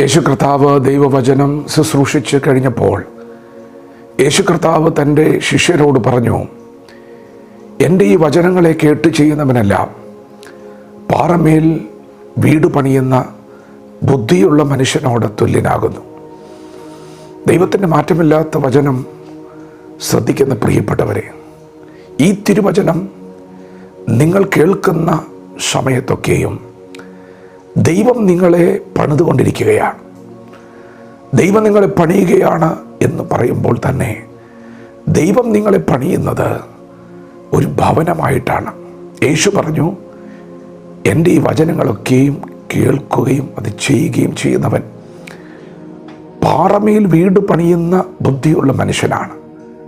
യേശു കർത്താവ് ദൈവവചനം ശുശ്രൂഷിച്ച് കഴിഞ്ഞപ്പോൾ യേശു കർത്താവ് തന്റെ ശിഷ്യരോട് പറഞ്ഞു എന്റെ ഈ വചനങ്ങളെ കേട്ട് ചെയ്യുന്നവനെല്ലാം പാറമേൽ വീട് പണിയുന്ന ബുദ്ധിയുള്ള മനുഷ്യനോട് തുല്യനാകുന്നു. ദൈവത്തിന്റെ മാറ്റമില്ലാത്ത വചനം ശ്രദ്ധിക്കുന്ന പ്രിയപ്പെട്ടവരെ ഈ തിരുവചനം നിങ്ങൾ കേൾക്കുന്ന സമയത്തൊക്കെയും ദൈവം നിങ്ങളെ പണിതുകൊണ്ടിരിക്കുകയാണ്. ദൈവം നിങ്ങളെ പണിയുകയാണ് എന്ന് പറയുമ്പോൾ തന്നെ ദൈവം നിങ്ങളെ പണിയുന്നത് ഒരു ഭവനമായിട്ടാണ്. യേശു പറഞ്ഞു എന്റെ ഈ വചനങ്ങളൊക്കെയും കേൾക്കുകയും അത് ചെയ്യുകയും ചെയ്യുന്നവൻ പാറമേൽ വീട് പണിയുന്ന ബുദ്ധിയുള്ള മനുഷ്യനാണ്.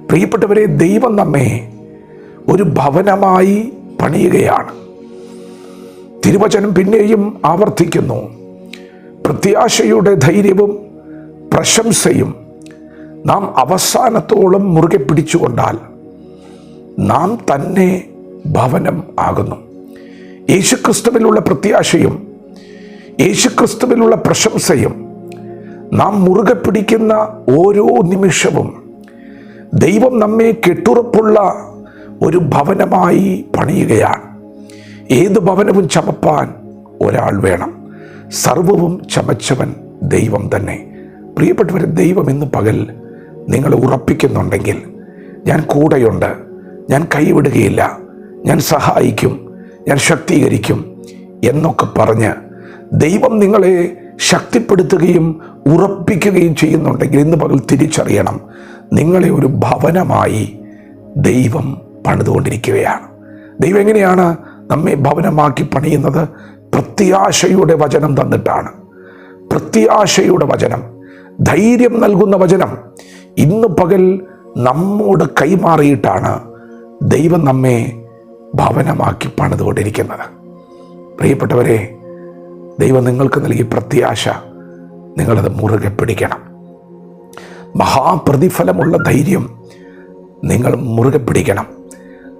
പ്രിയപ്പെട്ടവരെ ദൈവം നമ്മെ ഒരു ഭവനമായി പണിയുകയാണ്. തിരുവചനം പിന്നെയും ആവർത്തിക്കുന്നു. പ്രത്യാശയുടെ ധൈര്യവും പ്രശംസയും നാം അവസാനത്തോളം മുറുകെ പിടിച്ചുകൊണ്ടാൽ നാം തന്നെ ഭവനം ആകുന്നു. യേശുക്രിസ്തുവിലുള്ള പ്രത്യാശയും യേശുക്രിസ്തുവിലുള്ള പ്രശംസയും നാം മുറുകെ പിടിക്കുന്ന ഓരോ നിമിഷവും ദൈവം നമ്മെ കെട്ടുറപ്പുള്ള ഒരു ഭവനമായി പണിയുകയാണ്. ഏത് ഭവനവും ചമപ്പാൻ ഒരാൾ വേണം. സർവവും ചമച്ചവൻ ദൈവം തന്നെ. പ്രിയപ്പെട്ടവർ ദൈവം ഇന്ന് പകൽ നിങ്ങളെ ഉറപ്പിക്കുന്നുണ്ടെങ്കിൽ ഞാൻ കൂടെയുണ്ട്. ഞാൻ കൈവിടുകയില്ല. ഞാൻ സഹായിക്കും. ഞാൻ ശക്തീകരിക്കും എന്നൊക്കെ പറഞ്ഞ് ദൈവം നിങ്ങളെ ശക്തിപ്പെടുത്തുകയും ഉറപ്പിക്കുകയും ചെയ്യുന്നുണ്ടെങ്കിൽ ഇന്ന് പകൽ തിരിച്ചറിയണം. നിങ്ങളെ ഒരു ഭവനമായി ദൈവം പണിതുകൊണ്ടിരിക്കുകയാണ്. ദൈവം എങ്ങനെയാണ് നമ്മെ ഭവനമാക്കി പണിയുന്നത് പ്രത്യാശയുടെ വചനം തന്നിട്ടാണ്. പ്രത്യാശയുടെ വചനം ധൈര്യം നൽകുന്ന വചനം ഇന്ന് പകൽ നമ്മോട് കൈമാറിയിട്ടാണ് ദൈവം നമ്മെ ഭവനമാക്കി പണിതുകൊണ്ടിരിക്കുന്നത്. പ്രിയപ്പെട്ടവരെ ദൈവം നിങ്ങൾക്ക് നൽകിയ പ്രത്യാശ നിങ്ങളത് മുറുകെ പിടിക്കണം. മഹാപ്രതിഫലമുള്ള ധൈര്യം നിങ്ങൾ മുറുകെ പിടിക്കണം.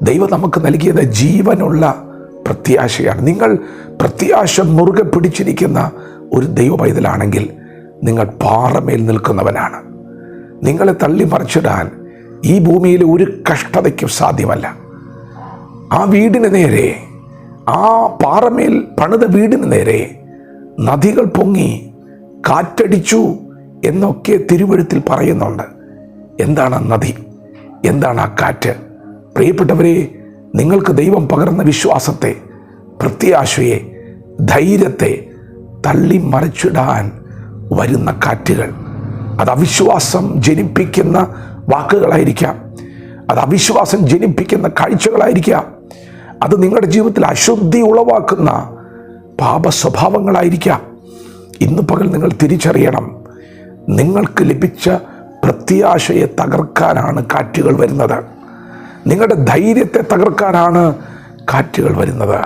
ദൈവം നമുക്ക് നൽകിയത് ജീവനുള്ള പ്രത്യാശയാണ്. നിങ്ങൾ പ്രത്യാശ മുറുകെ പിടിച്ചിരിക്കുന്ന ഒരു ദൈവ പൈതലാണെങ്കിൽ നിങ്ങൾ പാറമേൽ നിൽക്കുന്നവനാണ്. നിങ്ങളെ തള്ളി മറിച്ചിടാൻ ഈ ഭൂമിയിലെ ഒരു കഷ്ടതയ്ക്കും സാധ്യമല്ല. ആ വീടിന് നേരെ ആ പാറമേൽ പണിത വീടിന് നേരെ നദികൾ പൊങ്ങി കാറ്റടിച്ചു എന്നൊക്കെ തിരുവഴുത്തിൽ പറയുന്നുണ്ട്. എന്താണ് ആ നദി? എന്താണ് ആ കാറ്റ്? പ്രിയപ്പെട്ടവരെ നിങ്ങൾക്ക് ദൈവം പകർന്ന വിശ്വാസത്തെ പ്രത്യാശയെ ധൈര്യത്തെ തള്ളി മറിച്ചിടാൻ വരുന്ന കാറ്റുകൾ. അത് അവിശ്വാസം ജനിപ്പിക്കുന്ന വാക്കുകളായിരിക്കാം. അത് അവിശ്വാസം ജനിപ്പിക്കുന്ന കാഴ്ചകളായിരിക്കാം. അത് നിങ്ങളുടെ ജീവിതത്തിൽ അശുദ്ധി ഉളവാക്കുന്ന പാപ സ്വഭാവങ്ങളായിരിക്കാം ഇന്ന് പകൽ നിങ്ങൾ തിരിച്ചറിയണം. നിങ്ങൾക്ക് ലഭിച്ച പ്രത്യാശയെ തകർക്കാനാണ് കാറ്റുകൾ വരുന്നത്. നിങ്ങളുടെ ധൈര്യത്തെ തകർക്കാനാണ് കാറ്റുകൾ വരുന്നത്.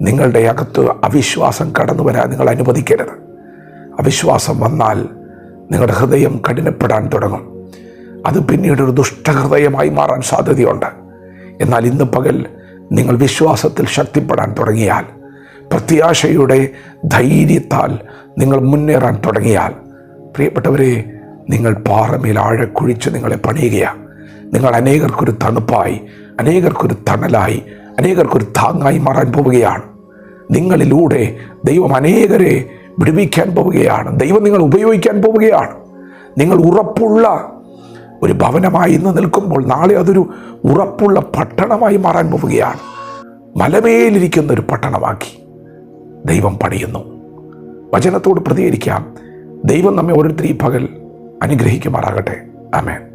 നിങ്ങളുടെ അകത്ത് അവിശ്വാസം കടന്നു വരാൻ നിങ്ങൾ അനുവദിക്കരുത്. അവിശ്വാസം വന്നാൽ നിങ്ങളുടെ ഹൃദയം കഠിനപ്പെടാൻ തുടങ്ങും. അത് പിന്നീട് ഒരു ദുഷ്ടഹൃദയമായി മാറാൻ സാധ്യതയുണ്ട്. എന്നാൽ ഇന്ന് പകൽ നിങ്ങൾ വിശ്വാസത്തിൽ ശക്തിപ്പെടാൻ തുടങ്ങിയാൽ പ്രത്യാശയുടെ ധൈര്യത്താൽ നിങ്ങൾ മുന്നേറാൻ തുടങ്ങിയാൽ പ്രിയപ്പെട്ടവരെ നിങ്ങൾ പാറമേൽ ആഴക്കുഴിച്ച് നിങ്ങളെ പണിയുകയാണ്. നിങ്ങൾ അനേകർക്കൊരു തണുപ്പായി അനേകർക്കൊരു തണലായി അനേകർക്കൊരു താങ്ങായി മാറാൻ പോവുകയാണ്. നിങ്ങളിലൂടെ ദൈവം അനേകരെ വിടുവിക്കാൻ പോവുകയാണ്. ദൈവം നിങ്ങൾ ഉപയോഗിക്കാൻ പോവുകയാണ്. നിങ്ങൾ ഉറപ്പുള്ള ഒരു ഭവനമായി ഇന്ന് നിൽക്കുമ്പോൾ നാളെ അതൊരു ഉറപ്പുള്ള പട്ടണമായി മാറാൻ പോവുകയാണ്. മലമേലിരിക്കുന്ന ഒരു പട്ടണമാക്കി ദൈവം പണിയുന്നു. വചനത്തോട് പ്രതികരിക്കാം. ദൈവം നമ്മെ ഓരോരുത്തരും ഈ പകൽ അനുഗ്രഹിക്കുമാറാകട്ടെ. ആമേൻ.